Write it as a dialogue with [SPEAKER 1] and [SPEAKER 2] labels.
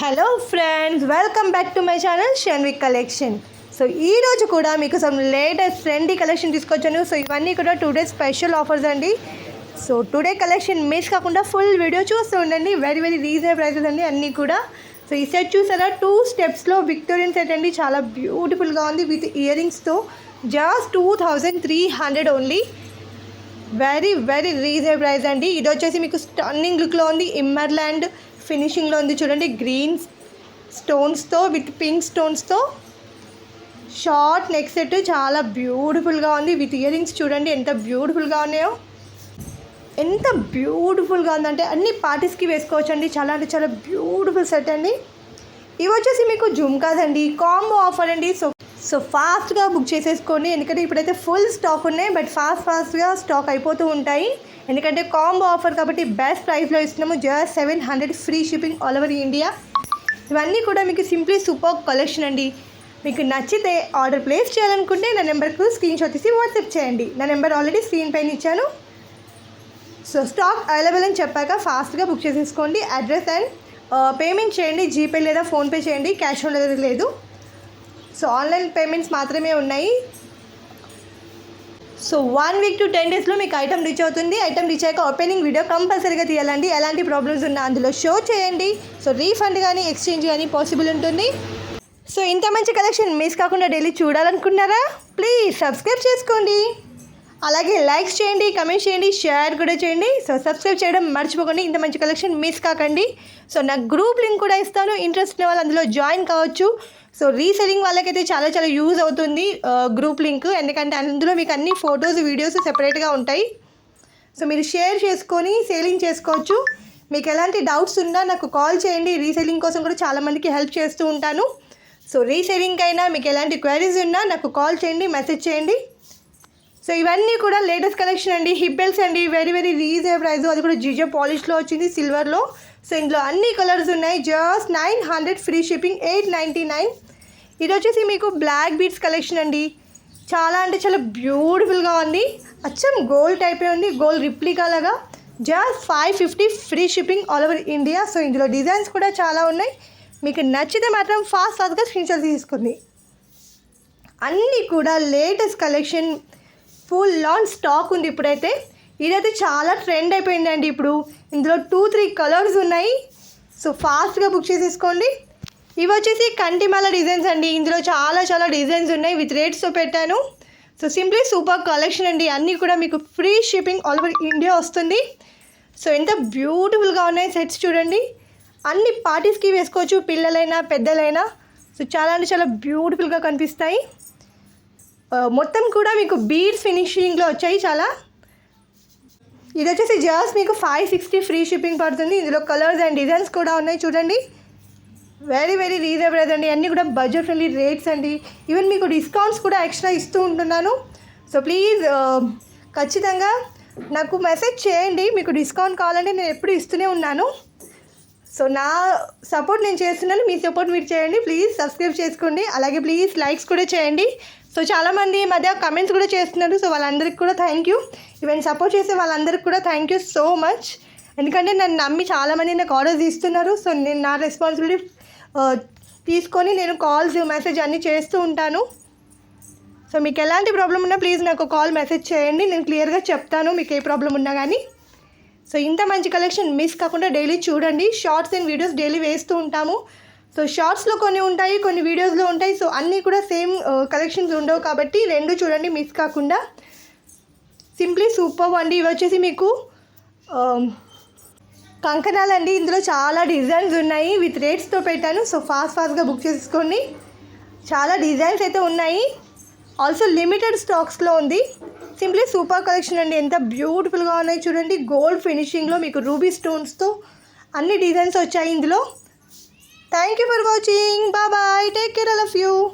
[SPEAKER 1] Hello friends welcome back to my channel Shanvik collection so ఈ రోజు కూడా మీకు సమ్ లేటెస్ట్ ట్రెండీ కలెక్షన్ తీసుకొచ్చాను. సో ఇవన్నీ కూడా టూ డేస్ స్పెషల్ ఆఫర్స్ అండి. సో టుడే కలెక్షన్ మిస్ కాకుండా ఫుల్ వీడియో చూస్తూ ఉండండి. వెరీ వెరీ రీజనబుల్ ప్రైసెస్ అండి అన్నీ కూడా. సో ఈ సెట్ చూసారా? టూ స్టెప్స్లో విక్టోరియన్ సెట్ అండి. చాలా బ్యూటిఫుల్గా ఉంది with ear రింగ్స్తో just two thousand three hundred only very very reasonable price అండి. ఇది వచ్చేసి మీకు స్టన్నింగ్ లుక్లో ఉంది. ఇమ్మర్లాండ్ ఫినిషింగ్లో ఉంది చూడండి. గ్రీన్ స్టోన్స్తో విత్ పింక్ స్టోన్స్తో షార్ట్ నెక్ సెట్ చాలా బ్యూటిఫుల్గా ఉంది. విత్ ఇయర్ రింగ్స్ చూడండి ఎంత బ్యూటిఫుల్గా ఉన్నాయో. ఎంత బ్యూటిఫుల్గా ఉందంటే అన్ని పార్టీస్కి వేసుకోవచ్చు అండి చాలా అంటే చాలా బ్యూటిఫుల్ సెట్ అండి. ఇవి వచ్చేసి మీకు జుమ్కాస్ అండి. కాంబో ఆఫర్ అండి. సో సో ఫాస్ట్గా బుక్ చేసేసుకోండి. ఎందుకంటే ఇప్పుడైతే ఫుల్ స్టాక్ ఉన్నాయి బట్ ఫాస్ట్ ఫాస్ట్గా స్టాక్ అయిపోతూ ఉంటాయి. ఎందుకంటే కాంబో ఆఫర్ కాబట్టి బెస్ట్ ప్రైస్లో ఇస్తున్నాము. Just seven hundred free shipping all over India. ఇవన్నీ కూడా మీకు సింప్లీ సూపర్ కలెక్షన్ అండి. మీకు నచ్చితే ఆర్డర్ ప్లేస్ చేయాలనుకుంటే నా నెంబర్కు స్క్రీన్ షాట్ తీసి వాట్సాప్ చేయండి. నా నెంబర్ ఆల్రెడీ స్క్రీన్ పైన ఇచ్చాను. సో స్టాక్ అవైలబుల్ అని చెప్పాక ఫాస్ట్గా బుక్ చేసేసుకోండి. అడ్రస్ అండ్ పేమెంట్ చేయండి. జీపే లేదా ఫోన్పే చేయండి. క్యాష్ ఆన్ డెలివరీ లేదు. సో ఆన్లైన్ పేమెంట్స్ మాత్రమే ఉన్నాయి. So one week to ten డేస్లో మీకు ఐటమ్ రీచ్ అవుతుంది. ఐటమ్ రీచ్ అయ్యాక ఓపెనింగ్ వీడియో కంపల్సరీగా తీయాలండి. ఎలాంటి ప్రాబ్లమ్స్ ఉన్నా అందులో షో చేయండి. సో రీఫండ్ కానీ ఎక్స్చేంజ్ కానీ పాసిబుల్ ఉంటుంది. సో ఇంత మంచి కలెక్షన్ మిస్ కాకుండా డైలీ చూడాలనుకున్నారా? ప్లీజ్ సబ్స్క్రైబ్ చేసుకోండి. అలాగే లైక్స్ చేయండి కమెంట్ చేయండి షేర్ కూడా చేయండి. సో సబ్స్క్రైబ్ చేయడం మర్చిపోకండి. ఇంత మంచి కలెక్షన్ మిస్ కాకండి. సో నా గ్రూప్ లింక్ కూడా ఇస్తాను. ఇంట్రెస్ట్ ఉన్న వాళ్ళు అందులో జాయిన్ కావచ్చు. సో రీసెలింగ్ వాళ్ళకైతే చాలా చాలా యూజ్ అవుతుంది గ్రూప్ లింక్ ఎందుకంటే అందులో మీకు అన్ని ఫొటోస్ వీడియోస్ సెపరేట్గా ఉంటాయి. సో మీరు షేర్ చేసుకొని సేలింగ్ చేసుకోవచ్చు. మీకు ఎలాంటి డౌట్స్ ఉన్నా నాకు కాల్ చేయండి. రీసెలింగ్ కోసం కూడా చాలామందికి హెల్ప్ చేస్తూ ఉంటాను. సో రీసెలింగ్ అయినా మీకు ఎలాంటి క్వైరీస్ ఉన్నా నాకు కాల్ చేయండి మెసేజ్ చేయండి. సో ఇవన్నీ కూడా లేటెస్ట్ కలెక్షన్ అండి. హిబ్బెల్స్ అండి. వెరీ వెరీ రీజనబుల్ ప్రైస్ అది కూడా జిజో పాలిష్లో వచ్చింది సిల్వర్లో సో ఇందులో అన్ని కలర్స్ ఉన్నాయి. Just nine hundred free shipping eight ninety nine ఇది వచ్చేసి మీకు బ్లాక్ బీట్స్ కలెక్షన్ అండి. చాలా అంటే చాలా బ్యూటిఫుల్గా ఉంది. అచ్చం గోల్డ్ టైపే ఉంది. గోల్డ్ రిప్లికా లాగా. Just five fifty free shipping all over India so ఇందులో డిజైన్స్ కూడా చాలా ఉన్నాయి. మీకు నచ్చితే మాత్రం ఫాస్ట్ ఫాస్ట్గా స్క్రీన్షాట్ తీసుకుంది అన్నీ కూడా latest collection full on stock ఉంది ఇప్పుడైతే. ఇదైతే చాలా ట్రెండ్ అయిపోయిందండి ఇప్పుడు. ఇందులో టూ త్రీ కలర్స్ ఉన్నాయి. సో ఫాస్ట్గా బుక్ చేసేసుకోండి. ఇవి వచ్చేసి కంటిమాల డిజైన్స్ అండి. ఇందులో చాలా చాలా డిజైన్స్ ఉన్నాయి. విత్ రేట్స్తో పెట్టాను. సో సింప్లీ సూపర్ కలెక్షన్ అండి. అన్నీ కూడా మీకు free shipping all over India వస్తుంది. సో ఎంత బ్యూటిఫుల్గా ఉన్నాయి సెట్స్ చూడండి. అన్ని పార్టీస్కి వేసుకోవచ్చు పిల్లలైనా పెద్దలైనా. సో చాలా అంటే చాలా బ్యూటిఫుల్గా కనిపిస్తాయి. మొత్తం కూడా మీకు బీడ్స్ ఫినిషింగ్లో వచ్చాయి చాలా. ఇది వచ్చేసి జస్ట్ మీకు ఫైవ్ సిక్స్టీ ఫ్రీ షిప్పింగ్ పడుతుంది. ఇందులో కలర్స్ అండ్ డిజైన్స్ కూడా ఉన్నాయి చూడండి. వెరీ వెరీ రీజనబుల్ అండి. అన్నీ కూడా బడ్జెట్ ఫ్రెండ్లీ రేట్స్ అండి. ఈవెన్ మీకు డిస్కౌంట్స్ కూడా ఎక్స్ట్రా ఇస్తూ ఉంటున్నాను. సో ప్లీజ్ ఖచ్చితంగా నాకు మెసేజ్ చేయండి. మీకు డిస్కౌంట్ కావాలంటే నేను ఎప్పుడు ఇస్తూనే ఉన్నాను. సో నా సపోర్ట్ నేను చేస్తున్నాను మీ సపోర్ట్ మీరు చేయండి ప్లీజ్ సబ్స్క్రైబ్ చేసుకోండి అలాగే ప్లీజ్ లైక్స్ కూడా చేయండి. సో చాలామంది ఈ మధ్య కమెంట్స్ కూడా చేస్తున్నారు సో వాళ్ళందరికీ కూడా థ్యాంక్ యూ ఈవెన్ సపోర్ట్ చేసే వాళ్ళందరికీ కూడా థ్యాంక్ యూ సో మచ్ ఎందుకంటే నన్ను నమ్మి చాలామంది నాకు ఆర్డర్స్ ఇస్తున్నారు సో నేను నా రెస్పాన్సిబిలిటీ తీసుకొని నేను కాల్స్ మెసేజ్ అన్నీ చేస్తూ ఉంటాను. సో మీకు ఎలాంటి ప్రాబ్లం ఉన్నా ప్లీజ్ నాకు కాల్ మెసేజ్ చేయండి నేను క్లియర్గా చెప్తాను మీకు ఏ ప్రాబ్లం ఉన్నా కానీ సో ఇంత మంచి కలెక్షన్ మిస్ కాకుండా డైలీ చూడండి. షార్ట్స్ అండ్ వీడియోస్ డైలీ వేస్తూ ఉంటాము. సో షార్ట్స్లో కొన్ని ఉంటాయి కొన్ని వీడియోస్లో ఉంటాయి. సో అన్నీ కూడా సేమ్ కలెక్షన్స్ ఉండవు కాబట్టి రెండు చూడండి మిస్ కాకుండా. సింప్లీ సూపర్ అండి. ఇవి వచ్చేసి మీకు కంకణాలు అండి. ఇందులో చాలా డిజైన్స్ ఉన్నాయి. విత్ రేట్స్తో పెట్టాను. సో ఫాస్ట్ ఫాస్ట్గా బుక్ చేసుకోండి. చాలా డిజైన్స్ అయితే ఉన్నాయి. ఆల్సో లిమిటెడ్ స్టాక్స్లో ఉంది. సింప్లీ సూపర్ కలెక్షన్ అండి. ఎంత బ్యూటిఫుల్గా ఉన్నాయి చూడండి. గోల్డ్ ఫినిషింగ్లో మీకు రూబీ స్టోన్స్తో అన్ని డిజైన్స్ వచ్చాయి ఇందులో. Thank you for watching bye take care all of you